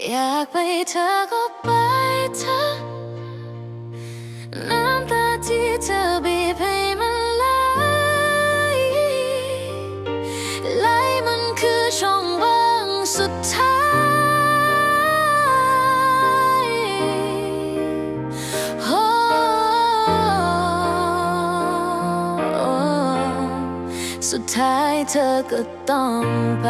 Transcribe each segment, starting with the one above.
อยากไปเธอก็ไปเธอ น้ำตาที่เธอบีบให้มันไหลไหลมันคือช่องว่างสุดท้าย โอ้สุดท้ายเธอก็ต้องไป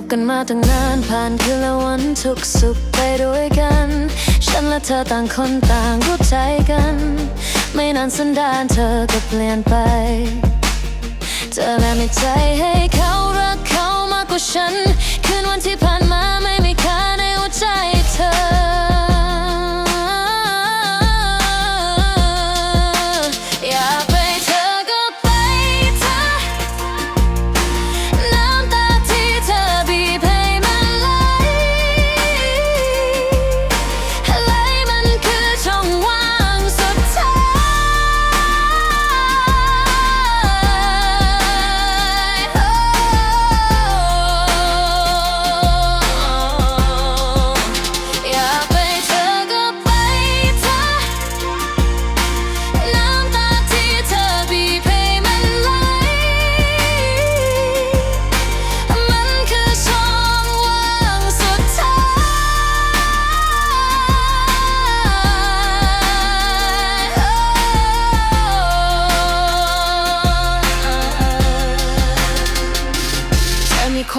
บกันมาตั้งนานผ่านคืนและวันทุกสุขไปด้วยกัน ฉันและเธอต่างคนต่างรู้ใจกัน ไม่นานสันดานเธอก็เปลี่ยนไป เธอแลมีใจให้เขารักเขามากกว่าฉัน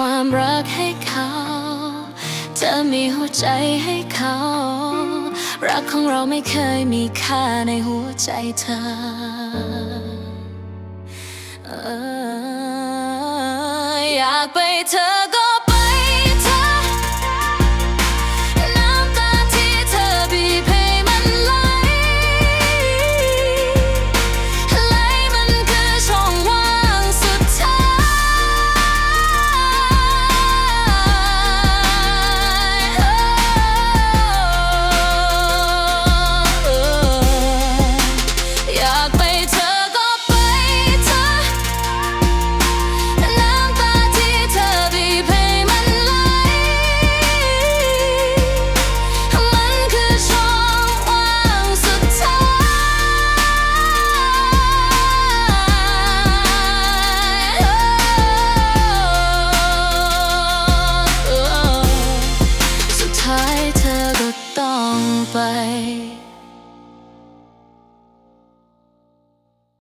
ความรักให้เขา เธอมีหัวใจให้เขา รักของเราไม่เคยมีค่าในหัวใจเธอออยากไปเธอก็